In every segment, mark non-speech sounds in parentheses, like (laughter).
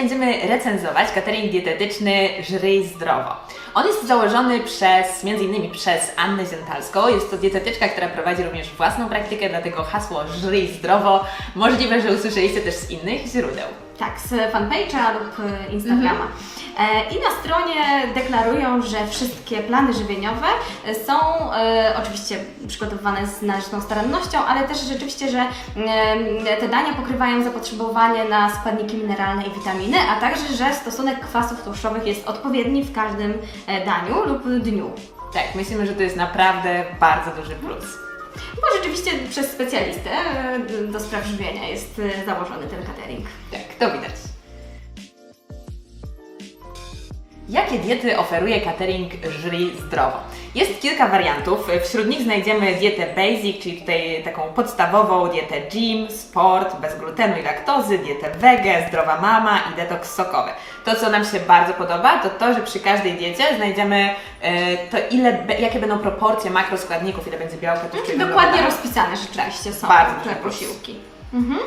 będziemy recenzować catering dietetyczny Żryj Zdrowo. On jest założony przez, między innymi przez Annę Zientalską. Jest to dietetyczka, która prowadzi również własną praktykę, dlatego hasło Żryj Zdrowo możliwe, że usłyszeliście też z innych źródeł. Tak, z fanpage'a lub e, Instagrama. E, I na stronie deklarują, że wszystkie plany żywieniowe są e, oczywiście przygotowywane z należytą starannością, ale też rzeczywiście, że e, te dania pokrywają zapotrzebowanie na składniki mineralne i witaminy, a także, że stosunek kwasów tłuszczowych jest odpowiedni w każdym e, daniu lub dniu. Tak, myślimy, że to jest naprawdę bardzo duży plus. Bo rzeczywiście przez specjalistę do spraw żywienia jest e, założony ten catering. Tak, to widać. Jakie diety oferuje catering Żryj Zdrowo? Jest kilka wariantów. Wśród nich znajdziemy dietę basic, czyli tutaj taką podstawową dietę gym, sport, bez glutenu i laktozy, dietę wege, zdrowa mama i detoks sokowy. To, co nam się bardzo podoba, to to, że przy każdej diecie znajdziemy e, to, ile, jakie będą proporcje makroskładników, ile będzie białka, tłuszczu i Dokładnie rozpisane rzeczywiście są Bardzo te posiłki. Mhm.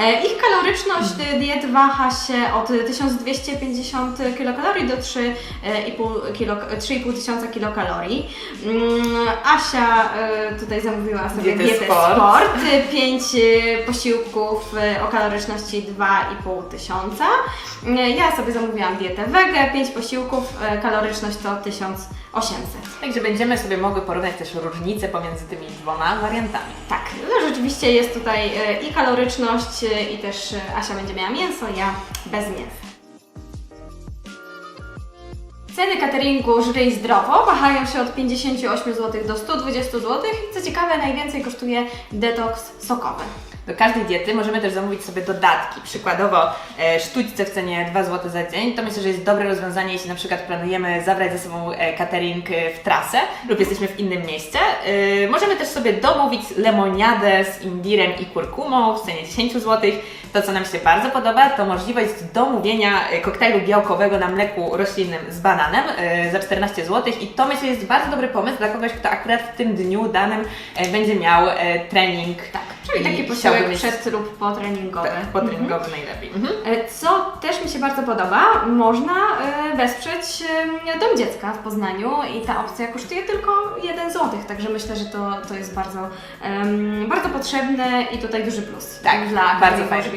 E, Ich kaloryczność e, diet waha się od 1250 kilokalorii do 3,5 kilo, 3,5 tysiąca kilokalorii. Mm, Asia e, tutaj zamówiła sobie Dietę dietę sport. sport, 5 posiłków e, o kaloryczności 2,5 tysiąca. E, Ja sobie zamówiłam dietę wege, 5 posiłków, e, kaloryczność to 1800. Także będziemy sobie mogły porównać też różnice pomiędzy tymi dwoma wariantami. Tak, no rzeczywiście jest tutaj e, i kaloryczność, e, i też e, Asia będzie miała mięso, ja bez mięsa. Ceny cateringu Żryj Zdrowo wahają się od 58 zł do 120 zł i co ciekawe najwięcej kosztuje detoks sokowy. Do każdej diety możemy też zamówić sobie dodatki. Przykładowo e, sztućce w cenie 2 zł za dzień. To myślę, że jest dobre rozwiązanie, jeśli na przykład planujemy zabrać ze sobą e, catering e, w trasę lub jesteśmy w innym mieście. E, możemy też sobie domówić lemoniadę z imbirem i kurkumą w cenie 10 zł. To, co nam się bardzo podoba, to możliwość domówienia e, koktajlu białkowego na mleku roślinnym z bananem e, za 14 zł. I to myślę jest bardzo dobry pomysł dla kogoś, kto akurat w tym dniu danym e, będzie miał e, trening. Tak, czyli taki posiłek mieć- przed lub potreningowy. tak, potreningowy najlepiej. Mhm. Co też mi się bardzo podoba, można e, wesprzeć Dom Dziecka w Poznaniu i ta opcja kosztuje tylko 1 zł, także myślę, że to, to jest bardzo, em, bardzo potrzebne i tutaj duży plus Tak, dla bardzo fajny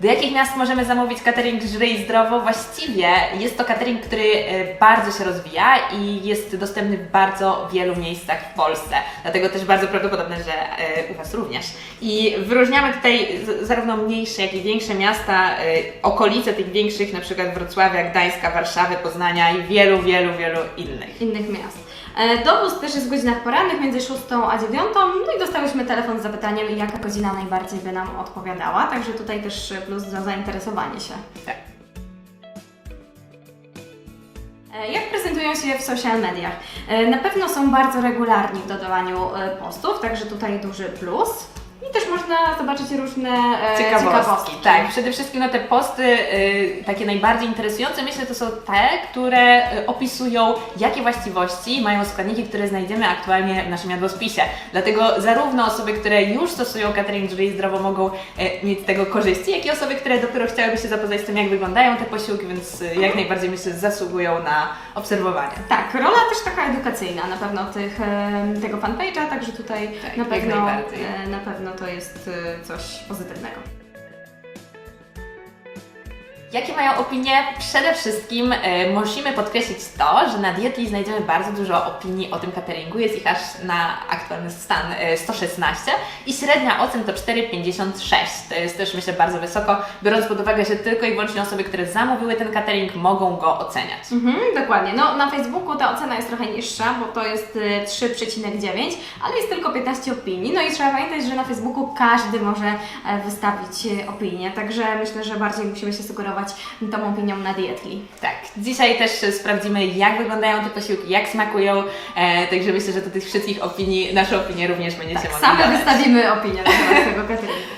Do jakich miast możemy zamówić catering Żryj Zdrowo? Właściwie jest to catering, który e, bardzo się rozwija i jest dostępny w bardzo wielu miejscach w Polsce. Dlatego też bardzo prawdopodobne, że e, u Was również. I wyróżniamy tutaj zarówno mniejsze, jak i większe miasta, e, okolice tych większych, na przykład Wrocławia, Gdańska, Warszawy, Poznania i wielu, wielu, wielu innych. Innych miast. E, Dowóz też jest w godzinach porannych między 6 a 9, no i dostałyśmy telefon z zapytaniem, jaka godzina najbardziej by nam odpowiadała, także tutaj też plus za zainteresowanie się. Tak. E, Jak prezentują się w social mediach? E, Na pewno są bardzo regularni w dodawaniu postów, także tutaj duży plus. Też można zobaczyć różne e, Ciekawostki. Tak, przede wszystkim no, te posty y, takie najbardziej interesujące myślę to są te, które y, opisują jakie właściwości mają składniki, które znajdziemy aktualnie w naszym jadłospisie. Dlatego zarówno osoby, które już stosują catering Żryj Zdrowo mogą y, mieć z tego korzyści, jak i osoby, które dopiero chciałyby się zapoznać z tym, jak wyglądają te posiłki, więc y, jak najbardziej myślę, zasługują na obserwowanie. Tak, rola też taka edukacyjna na pewno tych, e, tego fanpage'a, także tutaj Tak, na, jak pewno, najbardziej. e, na pewno to jest e, coś pozytywnego. Jakie mają opinie? Przede wszystkim e, musimy podkreślić to, że na Dietli znajdziemy bardzo dużo opinii o tym cateringu. Jest ich aż na aktualny stan e, 116 i średnia ocen to 4,56. To jest też myślę bardzo wysoko, biorąc pod uwagę, że tylko i wyłącznie osoby, które zamówiły ten catering mogą go oceniać. Mhm, dokładnie. No, na Facebooku ta ocena jest trochę niższa, bo to jest y, 3,9, ale jest tylko 15 opinii. No i trzeba pamiętać, że na Facebooku każdy może e, wystawić e, opinię, także myślę, że bardziej musimy się sugerować tą opinią na Dietli. Tak, dzisiaj też sprawdzimy, jak wyglądają te posiłki, jak smakują, e, także myślę, że do tych wszystkich opinii, nasze opinie również będziecie Tak, mogli same dodać. wystawimy opinię na temat tego (laughs) cateringu.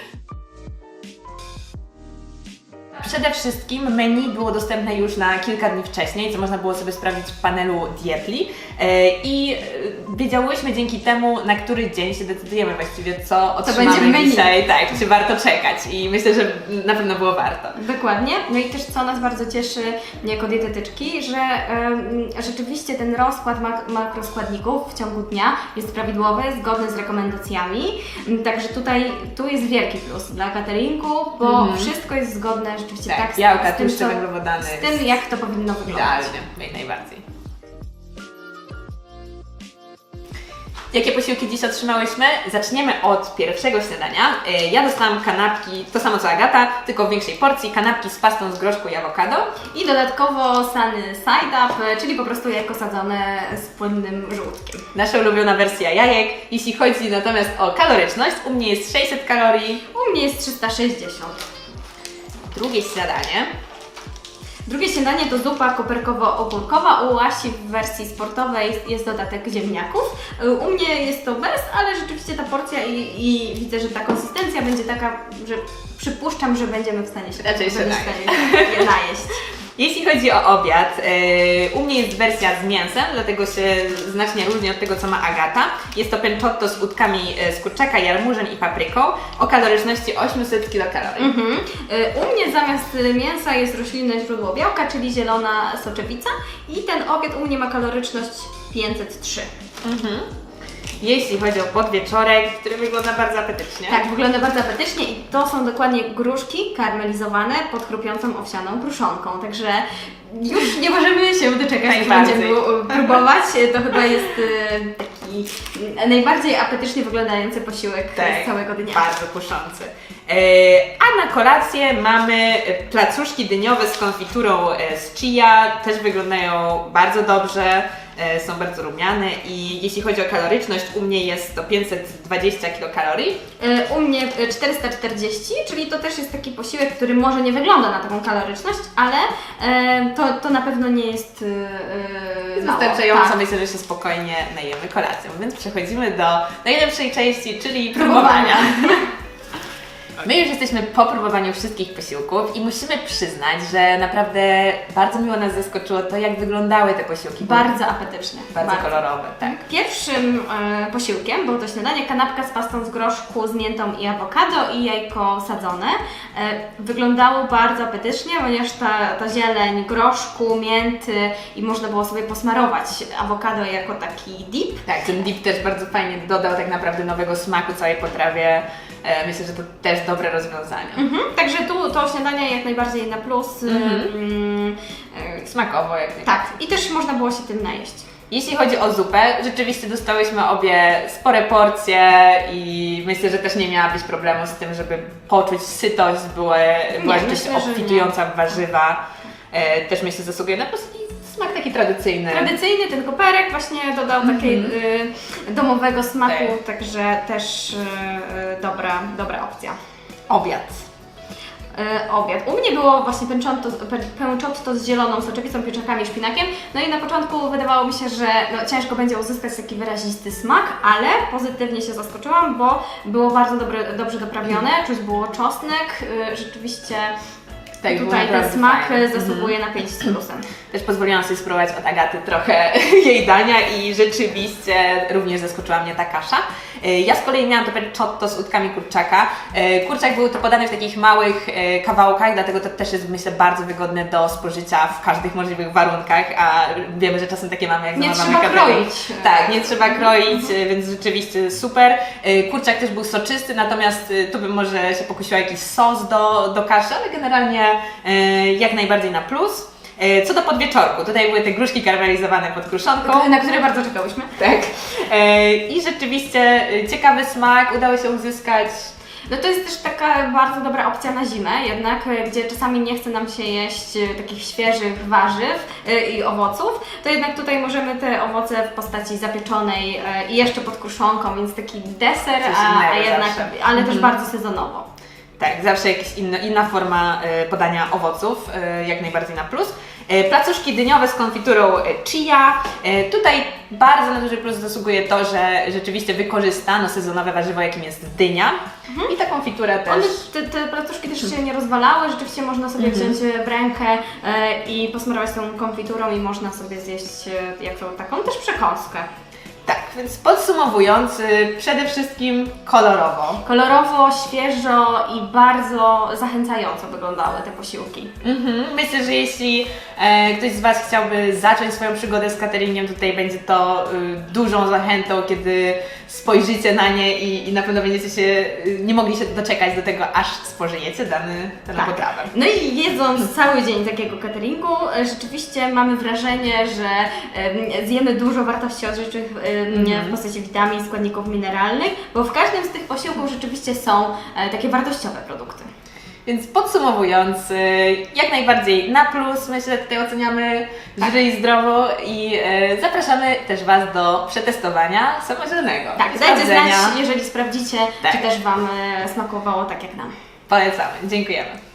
Przede wszystkim menu było dostępne już na kilka dni wcześniej, co można było sobie sprawdzić w panelu Diepli e, i e, wiedziałyśmy dzięki temu, na który dzień się decydujemy właściwie, co otrzymamy menu. dzisiaj, tak, czy warto czekać i myślę, że na pewno było warto. Dokładnie. No i też co nas bardzo cieszy jako dietetyczki, że em, rzeczywiście ten rozkład mak- makroskładników w ciągu dnia jest prawidłowy, zgodny z rekomendacjami. Mm, Także tutaj tu jest wielki plus dla cateringu, bo wszystko jest zgodne rzeczywiście tak, Tak, z, białka, tłuszcze co- węglowodany. z tym, jak to powinno wyglądać. Idealnie, jak najbardziej. Jakie posiłki dziś otrzymałyśmy? Zaczniemy od pierwszego śniadania. E, Ja dostałam kanapki, to samo co Agata, tylko w większej porcji, kanapki z pastą z groszku i awokado. I dodatkowo sany side up, czyli po prostu jajko sadzone z płynnym żółtkiem. Nasza ulubiona wersja jajek. Jeśli chodzi natomiast o kaloryczność, u mnie jest 600 kalorii. U mnie jest 360. Drugie śniadanie. Drugie śniadanie to zupa koperkowo-ogórkowa. U Asi w wersji sportowej jest, dodatek ziemniaków. U mnie jest to bez, ale rzeczywiście ta porcja i, i widzę, że ta konsystencja będzie taka, że przypuszczam, że będziemy w stanie się, Raczej się najeść. najeść. Jeśli chodzi o obiad, yy, u mnie jest wersja z mięsem, dlatego się znacznie różni od tego, co ma Agata. Jest to pencotto z udkami e, z kurczaka, jarmużem i papryką o kaloryczności 800 kilokalorii. Mhm. Y, U mnie zamiast mięsa jest roślinne źródło białka, czyli zielona soczewica i ten obiad u mnie ma kaloryczność 503. Mhm. Jeśli chodzi o podwieczorek, który wygląda bardzo apetycznie. Tak, wygląda bardzo apetycznie i to są dokładnie gruszki karmelizowane pod chrupiącą owsianą kruszonką, także już nie możemy się doczekać, Najbardziej. będziemy próbować. To chyba jest e, taki najbardziej apetycznie wyglądający posiłek z całego dnia. Tak, Bardzo kuszący. E, a na kolację mamy placuszki dyniowe z konfiturą e, z chia. Też wyglądają bardzo dobrze, e, są bardzo rumiane i jeśli chodzi o kaloryczność, u mnie jest to 520 kilokalorii. U mnie e, 440, czyli to też jest taki posiłek, który może nie wygląda na taką kaloryczność, ale to, to na pewno nie jest. Wystarczająco Tak. myślę, że się spokojnie najemy kolacją. Więc przechodzimy do najlepszej części, czyli Próbowania. próbowania. (laughs) My już jesteśmy po próbowaniu wszystkich posiłków i musimy przyznać, że naprawdę bardzo miło nas zaskoczyło to, jak wyglądały te posiłki. Bardzo apetycznie. bardzo kolorowe, tak. Pierwszym e, posiłkiem było to śniadanie kanapka z pastą z groszku z miętą i awokado i jajko sadzone. E, wyglądało bardzo apetycznie, ponieważ ta, ta zieleń groszku, mięty i można było sobie posmarować awokado jako taki dip. Tak, ten dip też bardzo fajnie dodał tak naprawdę nowego smaku całej potrawie. E, myślę, że to też dobre rozwiązanie. Mhm. Także tu to śniadanie jak najbardziej na plus. Mm, e, Smakowo jak najbardziej. tak, i też można było się tym najeść. Jeśli chodzi o zupę, rzeczywiście dostałyśmy obie spore porcje i myślę, że też nie miałabyś problemu z tym, żeby poczuć sytość, były, była rzeczywiście że obfitująca w warzywa. E, też myślę, zasługuje na plus smak taki tradycyjny. Tradycyjny ten koperek właśnie dodał takiego y, domowego smaku, Mhm. Tak. także też y, y, dobra, dobra opcja. Obiad. Y, obiad. U mnie było właśnie pęczotto, pęczotto z zieloną soczewicą, pieczakami i szpinakiem. No i na początku wydawało mi się, że no, ciężko będzie uzyskać taki wyrazisty smak, ale pozytywnie się zaskoczyłam, bo było bardzo dobre, dobrze doprawione, czuć było czosnek, y, rzeczywiście Tak, tutaj ten smak fajne. y, zasługuje na 5 z plusem. Też pozwoliłam sobie spróbować od Agaty trochę (laughs) jej dania i rzeczywiście również zaskoczyła mnie ta kasza. E, Ja z kolei miałam to pencotto z udkami kurczaka. E, Kurczak był to podany w takich małych e, kawałkach, dlatego to też jest myślę bardzo wygodne do spożycia w każdych możliwych warunkach, a wiemy, że czasem takie mamy jak Nie trzeba kroić. Tak, nie trzeba kroić, więc rzeczywiście super. Kurczak też był soczysty, natomiast tu bym może się pokusiła jakiś sos do, do kaszy, ale generalnie jak najbardziej na plus. E, Co do podwieczorku, tutaj były te gruszki karmelizowane pod kruszonką. Na które bardzo czekałyśmy. Tak. E, I rzeczywiście e, ciekawy smak, udało się uzyskać. No to jest też taka bardzo dobra opcja na zimę, jednak e, gdzie czasami nie chce nam się jeść e, takich świeżych warzyw e, i owoców, to jednak tutaj możemy te owoce w postaci zapieczonej e, i jeszcze pod kruszonką, więc taki deser, a, a jednak, ale też Mhm. bardzo sezonowo. Tak, zawsze jakaś inna, inna forma e, podania owoców, e, jak najbardziej na plus. E, Placuszki dyniowe z konfiturą chia. Tutaj Bardzo na duży plus zasługuje to, że rzeczywiście wykorzystano sezonowe warzywo, jakim jest dynia i ta konfitura też. One, te, te placuszki też się nie rozwalały, rzeczywiście można sobie wziąć e, w rękę i posmarować tą konfiturą i można sobie zjeść jako taką też przekąskę. Tak, więc podsumowując, y, przede wszystkim kolorowo. Kolorowo, świeżo i bardzo zachęcająco wyglądały te posiłki. Mhm. Myślę, że jeśli e, ktoś z Was chciałby zacząć swoją przygodę z cateringiem, tutaj będzie to y, dużą zachętą, kiedy spojrzycie na nie i, i na pewno będziecie się, y, nie mogli się doczekać do tego, aż spożyjecie dany, daną Tak. potrawę. No i jedząc cały dzień takiego cateringu, e, rzeczywiście mamy wrażenie, że em, zjemy dużo wartości odżywczych em, w postaci witamin, składników mineralnych, bo w każdym z tych posiłków rzeczywiście są e, takie wartościowe produkty. Więc podsumowując, y, jak najbardziej na plus, myślę, tutaj oceniamy żywej zdrowo i y, zapraszamy też Was do przetestowania samodzielnego. Tak, dajcie znać, jeżeli sprawdzicie, Tak. czy też Wam e, smakowało tak jak nam. Polecamy. Dziękujemy.